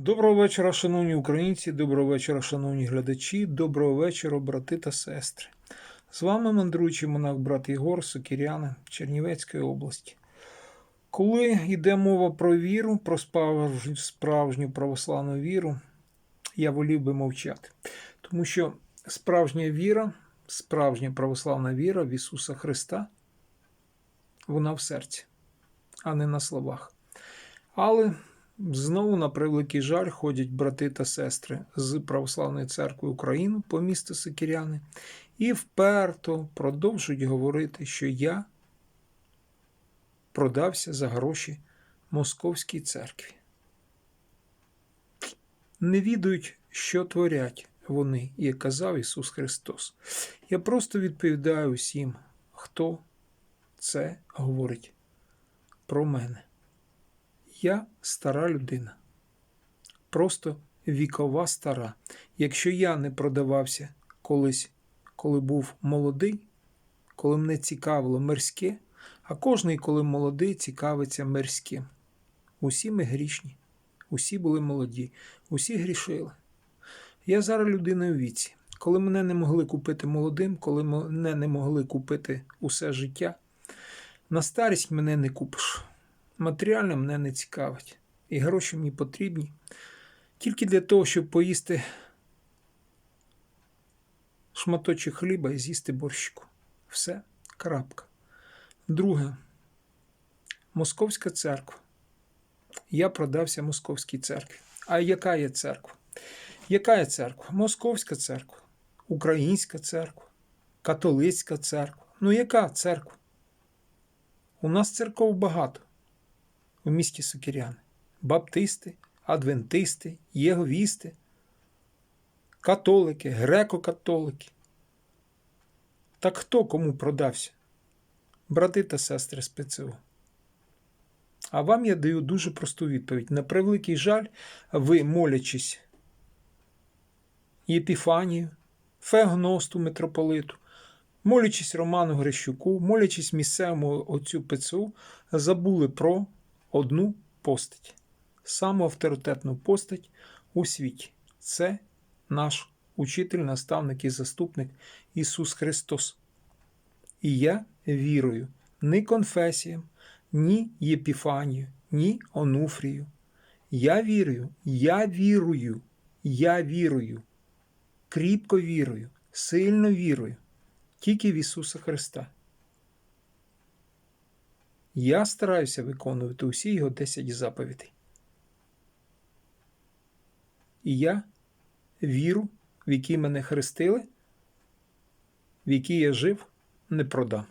Доброго вечора, шановні українці, доброго вечора, шановні глядачі, доброго вечора, брати та сестри. З вами мандруючий монах брат Єгор Сокіряни Чернівецької області. Коли йде мова про віру, про справжню, православну віру, я волів би мовчати. Тому що справжня віра, справжня православна віра в Ісуса Христа, вона в серці, а не на словах. Але Знову, на превеликий жаль, ходять брати та сестри з Православної церкви України по місту Сикіряни і вперто продовжують говорити, що я продався за гроші Московській церкві. Не відають, що творять вони, як казав Ісус Христос. Я просто відповідаю усім, хто це говорить про мене. Я стара людина. Просто вікова стара. Якщо я не продавався колись, коли був молодий, коли мене цікавило мирське, а кожний, коли молодий, цікавиться мирським. Усі ми грішні, усі були молоді, усі грішили. Я зараз людина у віці. Коли мене не могли купити молодим, коли мене не могли купити усе життя, на старість мене не купиш. Матеріально мене не цікавить. І гроші мені потрібні тільки для того, щоб поїсти шматочок хліба і з'їсти борщику. Все, крапка. Друге, Московська церква. Я продався Московській церкві. А яка є церква? Яка є церква? Московська церква, Українська церква, католицька церква. Ну, яка церква? У нас церков багато у місті Сокіряни. Баптисти, адвентисти, єговісти, католики, греко-католики. Так хто кому продався? Брати та сестри з ПЦУ. А вам я даю дуже просту відповідь. На превеликий жаль, ви молячись Єпіфанію, Феогносту митрополиту, молячись Роману Грищуку, молячись місцевому отцю ПЦУ, забули про одну постать, саму авторитетну постать у світі. Це наш учитель, наставник і заступник Ісус Христос. І я вірую ні конфесіям, ні Єпіфанію, ні Онуфрію. Я вірую, я вірую, я вірую, кріпко вірую, сильно вірую тільки в Ісуса Христа. Я стараюся виконувати усі його 10 заповідей. І я віру, в якій мене хрестили, в якій я жив, не продам.